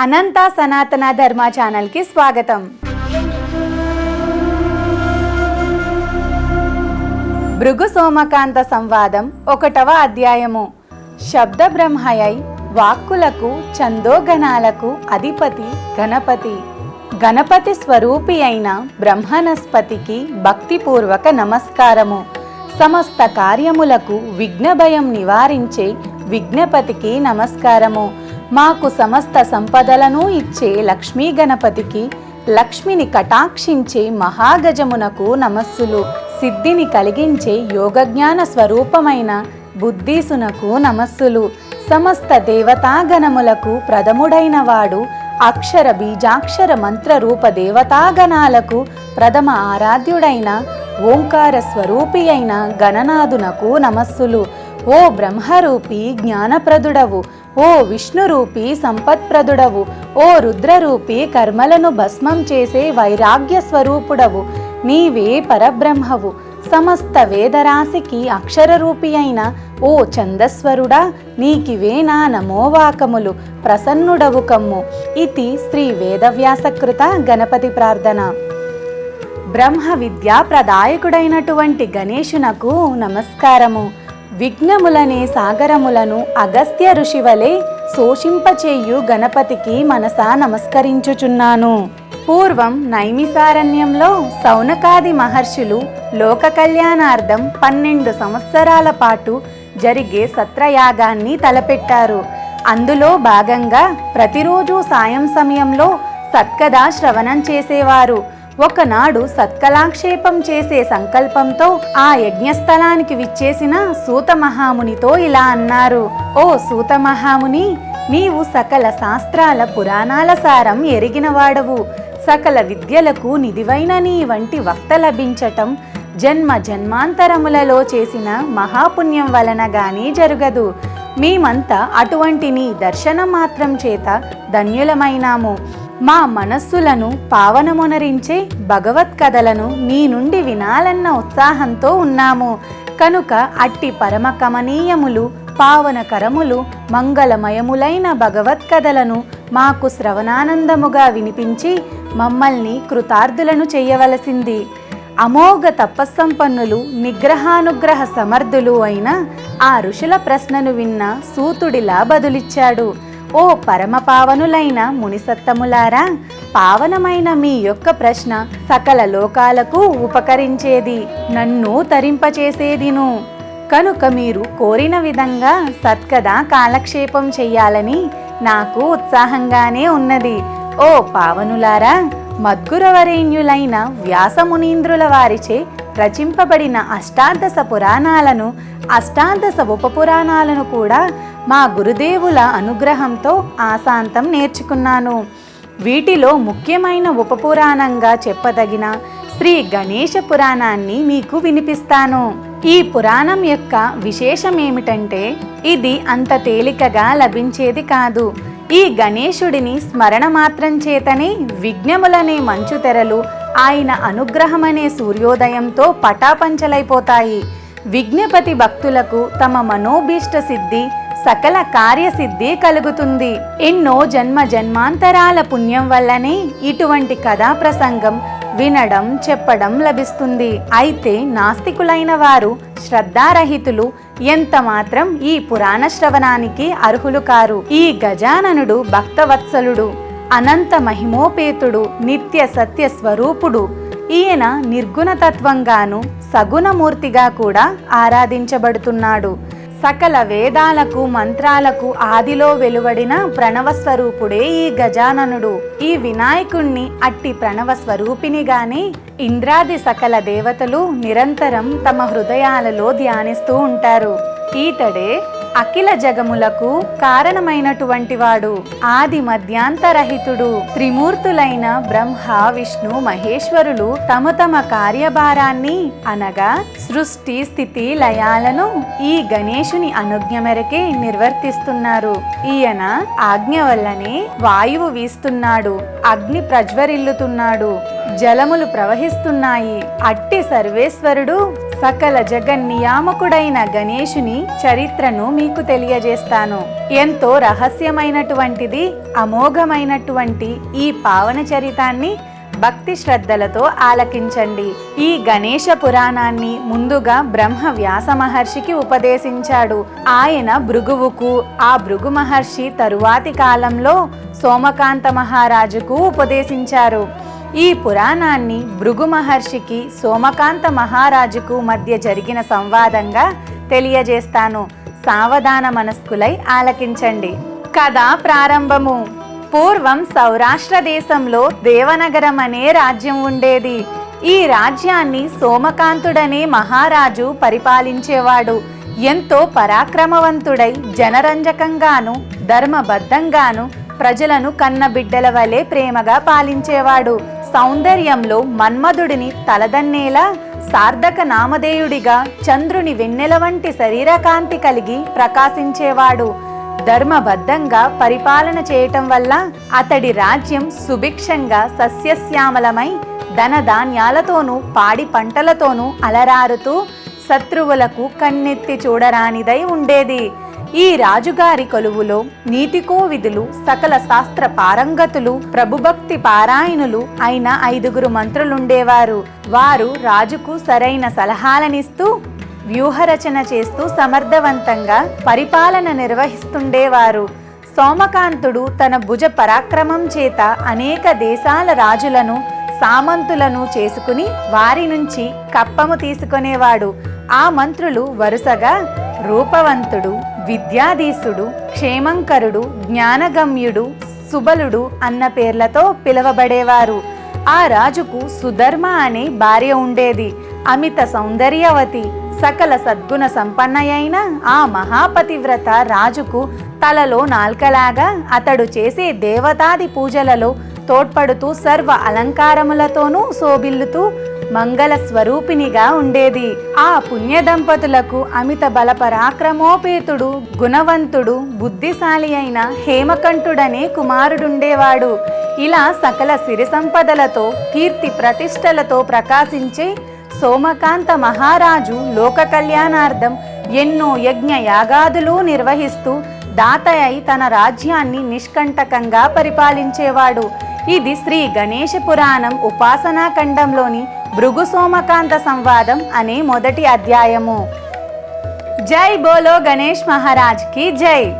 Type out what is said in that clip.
అనంత సనాతన ధర్మ ఛానల్కి స్వాగతం. భృగు సోమకాంత సంవాదం ఒకటవ అధ్యాయము. శబ్ద బ్రహ్మయై వాక్కులకు చందోగణాలకు అధిపతి గణపతి. గణపతి స్వరూపి అయిన బ్రహ్మనస్పతికి భక్తిపూర్వక నమస్కారము. సమస్త కార్యములకు విఘ్నభయం నివారించే విఘ్నపతికి నమస్కారము. మాకు సమస్త సంపదలను ఇచ్చే లక్ష్మీ గణపతికి లక్ష్మిని కటాక్షించే మహాగజమునకు నమస్సులు. సిద్ధిని కలిగించే యోగజ్ఞాన స్వరూపమైన బుద్ధీసునకు నమస్సులు. సమస్త దేవతాగణములకు ప్రథముడైన వాడు అక్షర బీజాక్షర మంత్ర రూప దేవతాగణాలకు ప్రథమ ఆరాధ్యుడైన ఓంకార స్వరూపి అయిన గణనాథునకు నమస్సులు. ఓ బ్రహ్మరూపి జ్ఞానప్రదుడవు. ఓ విష్ణురూపి సంపత్ప్రదుడవు. ఓ రుద్రరూపి కర్మలను భస్మం చేసే వైరాగ్య స్వరూపుడవు నీవే పరబ్రహ్మవు. సమస్త వేదరాశికి అక్షరరూపి అయిన ఓ చందస్వరుడా నీకివే నా నమోవాకములు. ప్రసన్నుడవు కమ్ము. ఇది శ్రీ వేదవ్యాసకృత గణపతి ప్రార్థన. బ్రహ్మ విద్యా ప్రదాయకుడైనటువంటి గణేశునకు నమస్కారము. విఘ్నములనే సాగరములను అగస్త్య ఋషివలే శోషింపచేయు గణపతికి మనసా నమస్కరించుచున్నాను. పూర్వం నైమిసారణ్యంలో సౌనకాది మహర్షులు లోక కళ్యాణార్థం పన్నెండు సంవత్సరాల పాటు జరిగే సత్రయాగాన్ని తలపెట్టారు. అందులో భాగంగా ప్రతిరోజు సాయం సమయంలో సత్కదా శ్రవణం చేసేవారు. ఒకనాడు సత్కలాక్షేపం చేసే సంకల్పంతో ఆ యజ్ఞస్థలానికి విచ్చేసిన సూత మహామునితో ఇలా అన్నారు ఓ సూత మహాముని నీవు సకల శాస్త్రాల పురాణాల సారం ఎరిగినవాడవు. సకల విద్యలకు నిధివైన నీ వంటి వక్త లభించటం జన్మ జన్మాంతరములలో చేసిన మహాపుణ్యం వలన గాని జరుగదు. మేమంతా అటువంటి నీ దర్శనం మాత్రం చేత ధన్యులమైనాము. మా మనస్సులను పావనమునరించే భగవత్ కథలను నీ నుండి వినాలన్న ఉత్సాహంతో ఉన్నాము. కనుక అట్టి పరమ కమనీయములు పావనకరములు మంగళమయములైన భగవత్ కథలను మాకు శ్రవణానందముగా వినిపించి మమ్మల్ని కృతార్థులను చేయవలసింది. అమోఘ తపస్సంపన్నులు నిగ్రహానుగ్రహ సమర్థులు అయిన ఆ ఋషుల ప్రశ్నను విన్న సూతుడిలా బదులిచ్చాడు. ఓ పరమ పావనులైన మునిసత్తములారా పావనమైన మీ యొక్క ప్రశ్న సకల లోకాలకు ఉపకరించేది నన్ను తరింపచేసేదిను. కనుక మీరు కోరిన విధంగా సత్కదా కాలక్షేపం చెయ్యాలని నాకు ఉత్సాహంగానే ఉన్నది. ఓ పావనులారా మద్గురవరేణ్యులైన వ్యాసమునీంద్రుల వారిచే రచింపబడిన అష్టాదశ పురాణాలను అష్టాదశ ఉపపురాణాలను కూడా మా గురుదేవుల అనుగ్రహంతో ఆశాంతం నేర్చుకున్నాను. వీటిలో ముఖ్యమైన ఉపపురాణంగా చెప్పదగిన శ్రీ గణేష పురాణాన్ని మీకు వినిపిస్తాను. ఈ పురాణం యొక్క విశేషం ఏమిటంటే ఇది అంత తేలికగా లభించేది కాదు. ఈ గణేశుడిని స్మరణ మాత్రం చేతనే విఘ్నములనే మంచు తెరలు ఆయన అనుగ్రహమనే సూర్యోదయంతో పటాపంచలైపోతాయి. విఘ్నపతి భక్తులకు తమ మనోభీష్ట సిద్ధి సకల కార్యసిద్ధి కలుగుతుంది. ఎన్నో జన్మ జన్మాంతరాల పుణ్యం వల్లనే ఇటువంటి కథా ప్రసంగం వినడం చెప్పడం లభిస్తుంది. అయితే నాస్తికులైన వారు శ్రద్ధారహితులు ఎంత మాత్రం ఈ పురాణ శ్రవణానికి అర్హులు కారు. ఈ గజాననుడు భక్తవత్సలుడు అనంత మహిమోపేతుడు నిత్య సత్య స్వరూపుడు. ఈయన నిర్గుణతత్వంగాను సగుణమూర్తిగా కూడా ఆరాధించబడుతున్నాడు. సకల వేదాలకు మంత్రాలకు ఆదిలో వెలువడిన ప్రణవస్వరూపుడే ఈ గజాననుడు. ఈ వినాయకుణ్ణి అట్టి ప్రణవస్వరూపినిగాని ఇంద్రాది సకల దేవతలు నిరంతరం తమ హృదయాలలో ధ్యానిస్తూ ఉంటారు. ఈతడే అఖిల జగములకు కారణమైనటువంటి వాడు ఆది మధ్యాంతరహితుడు. త్రిమూర్తులైన బ్రహ్మ విష్ణు మహేశ్వరులు తమ తమ కార్యభారాన్ని అనగా సృష్టి స్థితి లయాలను ఈ గణేశుని అనుజ్ఞ మేరకే నిర్వర్తిస్తున్నారు. ఈయన ఆజ్ఞ వల్లనే వాయువు వీస్తున్నాడు అగ్ని ప్రజ్వరిల్లుతున్నాడు జలములు ప్రవహిస్తున్నాయి. అట్టి సర్వేశ్వరుడు సకల జగన్నియామకుడైన గణేశుని చరిత్రను మీకు తెలియజేస్తాను. ఎంతో రహస్యమైనటువంటిది అమోఘమైనటువంటి ఈ పావన చరితాన్ని భక్తి శ్రద్ధలతో ఆలకించండి. ఈ గణేశ పురాణాన్ని ముందుగా బ్రహ్మ వ్యాస మహర్షికి ఉపదేశించాడు. ఆయన భృగువుకు ఆ భృగు మహర్షి తరువాతి కాలంలో సోమకాంత మహారాజుకు ఉపదేశించారు. ఈ పురాణాన్ని భృగు మహర్షికి సోమకాంత మహారాజుకు మధ్య జరిగిన సంవాదంగా తెలియజేస్తాను. సావధాన మనస్కులై ఆలకించండి. కథ ప్రారంభము. పూర్వం సౌరాష్ట్ర దేశంలో దేవనగరం అనే రాజ్యం ఉండేది. ఈ రాజ్యాన్ని సోమకాంతుడనే మహారాజు పరిపాలించేవాడు. ఎంతో పరాక్రమవంతుడై జనరంజకంగాను ధర్మబద్ధంగాను ప్రజలను కన్నబిడ్డల వలె ప్రేమగా పాలించేవాడు. సౌందర్యంలో మన్మధుడిని తలదన్నేలా సార్థక నామధేయుడిగా చంద్రుని వెన్నెల వంటి శరీరకాంతి కలిగి ప్రకాశించేవాడు. ధర్మబద్ధంగా పరిపాలన చేయటం వల్ల అతడి రాజ్యం సుభిక్షంగా సస్యశ్యామలమై ధనధాన్యాలతోనూ పాడి పంటలతోనూ అలరారుతూ శత్రువులకు కన్నెత్తి చూడరానిదై ఉండేది. ఈ రాజుగారి కొలువులో నీతికో విధులు సకల శాస్త్ర పారంగతులు ప్రభుభక్తి పారాయణులు అయిన ఐదుగురు మంత్రులుండేవారు. వారు రాజుకు సరైన సలహాలనిస్తూ వ్యూహరచన చేస్తూ సమర్థవంతంగా పరిపాలన నిర్వహిస్తుండేవారు. సోమకాంతుడు తన భుజ పరాక్రమం చేత అనేక దేశాల రాజులను సామంతులను చేసుకుని వారి నుంచి కప్పము తీసుకునేవాడు. ఆ మంత్రులు వరుసగా రూపవంతుడు. విద్యాధీసుడు క్షేమంకరుడు జ్ఞానగమ్యుడు సుబలుడు అన్న పేర్లతో పిలువబడేవారు. ఆ రాజుకు సుధర్మ అనే భార్య ఉండేది. అమిత సౌందర్యవతి సకల సద్గుణ సంపన్నయైన ఆ మహాపతివ్రత రాజుకు తలలో నాల్కలాగా అతడు చేసే దేవతాది పూజలలో తోడ్పడుతూ సర్వ అలంకారములతోనూ శోభిల్లుతూ మంగళ స్వరూపిణిగా ఉండేది. ఆ పుణ్య దంపతులకు అమిత బల పరాక్రమోపేతుడు గుణవంతుడు బుద్ధిశాలి అయిన హేమకంఠుడనే కుమారుడుండేవాడు. ఇలా సకల సిరి సంపదలతో కీర్తి ప్రతిష్టలతో ప్రకాశించే సోమకాంత మహారాజు లోక కళ్యాణార్థం ఎన్నో యజ్ఞ యాగాదులు నిర్వహిస్తూ దాతయ్య తన రాజ్యాన్ని నిష్కంటకంగా పరిపాలించేవాడు. ఇది శ్రీ గణేష పురాణం ఉపాసనా ఖండంలోని భృగు సోమకాంత సంవాదం అనే మొదటి అధ్యాయము. జై బోలో గణేష్ మహారాజ్కి జై.